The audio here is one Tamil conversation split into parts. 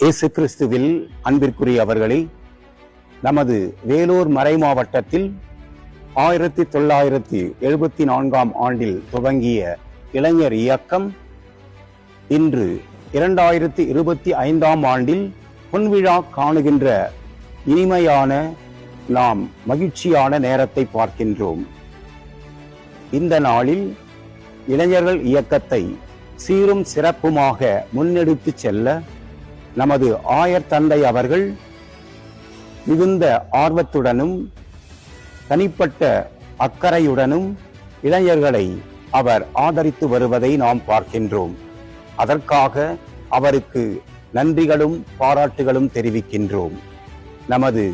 இயேசு கிறிஸ்துவில் அன்பிற்குரிய அவர்களே நமது வேலூர் மறை மாவட்டத்தில் ஆயிரத்தி தொள்ளாயிரத்தி எழுபத்தி நான்காம் ஆண்டில் துவங்கிய இளைஞர் இயக்கம் இன்று இரண்டாயிரத்தி இருபத்தி ஐந்தாம் ஆண்டில் பொன்விழா காணுகின்ற இனிமையான நாம் மகிழ்ச்சியான நேரத்தை பார்க்கின்றோம். இந்த நாளில் இளைஞர்கள் இயக்கத்தை சீரும் சிறப்புமாக முன்னெடுத்து செல்ல நமது ஆயர் தந்தை அவர்கள் மிகுந்த ஆர்வத்துடனும் தனிப்பட்ட அக்கறையுடனும் இளைஞர்களை அவர் ஆதரித்து வருவதை நாம் பார்க்கின்றோம். அதற்காக அவருக்கு நன்றிகளும் பாராட்டுகளும் தெரிவிக்கின்றோம். நமது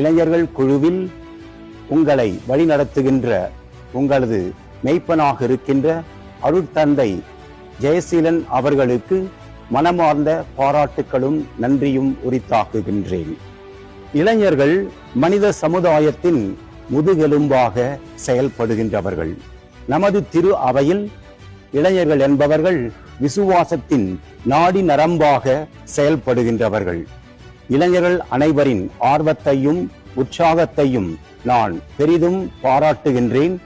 இளைஞர்கள் குழுவில் உங்களை வழிநடத்துகின்ற உங்களது மெய்ப்பனாக இருக்கின்ற அருட்தந்தை ஜெயசீலன் அவர்களுக்கு மனமார்ந்த பாராட்டுகளும் நன்றியும் உரித்தாக்குகின்றேன். இளைஞர்கள் மனித சமுதாயத்தின் முதுகெலும்பாக செயல்படுகின்றவர்கள். நமது திரு அவையில் இளைஞர்கள் என்பவர்கள் விசுவாசத்தின் நாடி நரம்பாக செயல்படுகின்றவர்கள். இளைஞர்கள் அனைவரின் ஆர்வத்தையும் உற்சாகத்தையும் நான் பெரிதும் பாராட்டுகின்றேன்.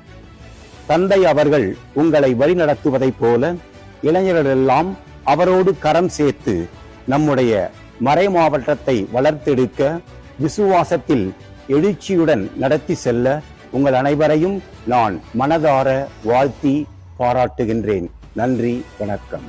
தந்தை அவர்கள் உங்களை வழிநடத்துவதைப் போல இளைஞர்கள் எல்லாம் அவரோடு கரம் சேர்த்து நம்முடைய மறை மாவட்டத்தை வளர்த்தெடுக்க விசுவாசத்தில் எழுச்சியுடன் நடத்தி செல்ல உங்கள் அனைவரையும் நான் மனதார வாழ்த்தி பாராட்டுகின்றேன். நன்றி வணக்கம்.